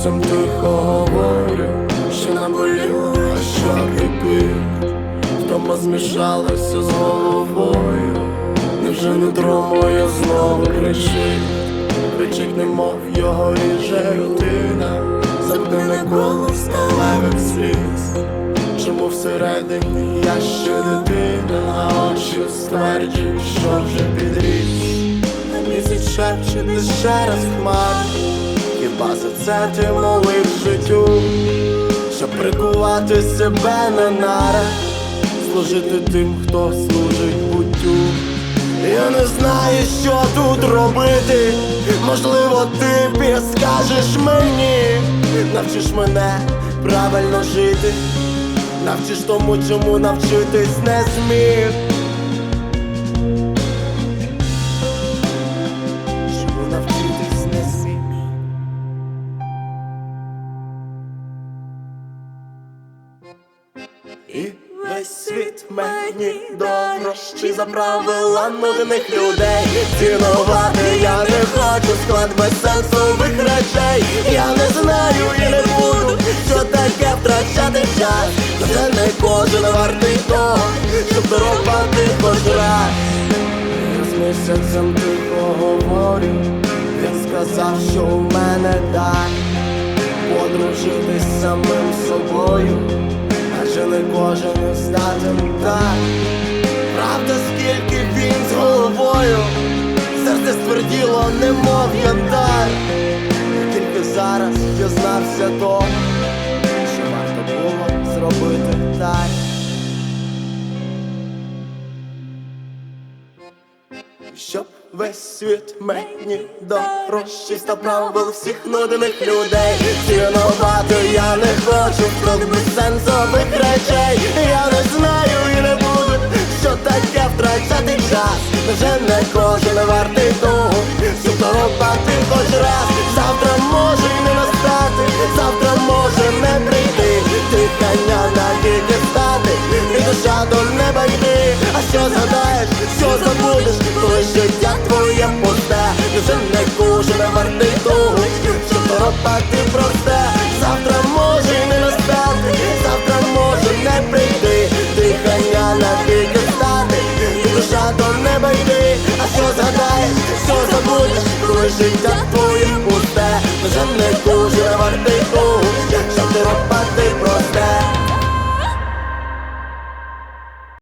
місяцем тихо говорю, що наболіло, а що кипить. Втома змішалася з головою, невже нутро моє знову кричить, кричить, немов його ріже рутина, замкнене коло сталевих сліз. Чому всередині я ще дитина, а очі стверджують, що вже підріс. А місяць шепче десь ще раз хмар Хіба за це ти молив життю, щоб прикувати себе на нарах, служити тим, хто служить буттю. Я не знаю, що тут робити. Можливо, ти підскажеш мені, навчиш мене правильно жити, навчиш тому, чому навчитись не зміг. Весь світ мені дорожчий за правила нудних людей? Цінувати я не хочу склад безсенсових речей. Я не знаю і не буду, що таке втрачати час. Це не кожен вартий того, щоб дорогати хоч раз Я з місяцем тихо говорю Він сказав, що у мене дар. Подружитись самим собою Адже не кожен здатен так Правда, скільки він з головою Серце стверділо, немов янтар. Тільки зараз дізнався того Щоб весь світ мені дорожчий став правил всіх нудних людей. Цінувати я не хочу крок безсенсових речей. Я не знаю і не буду, що таке втрачати час. Вже не кожен вартий того, щоб дорогати хоч раз. Завтра може й не настати, завтра може не прийти. Дихання навіки стати, і душа до неба йти. А що згадаєш, що забудеш, пусте Вже не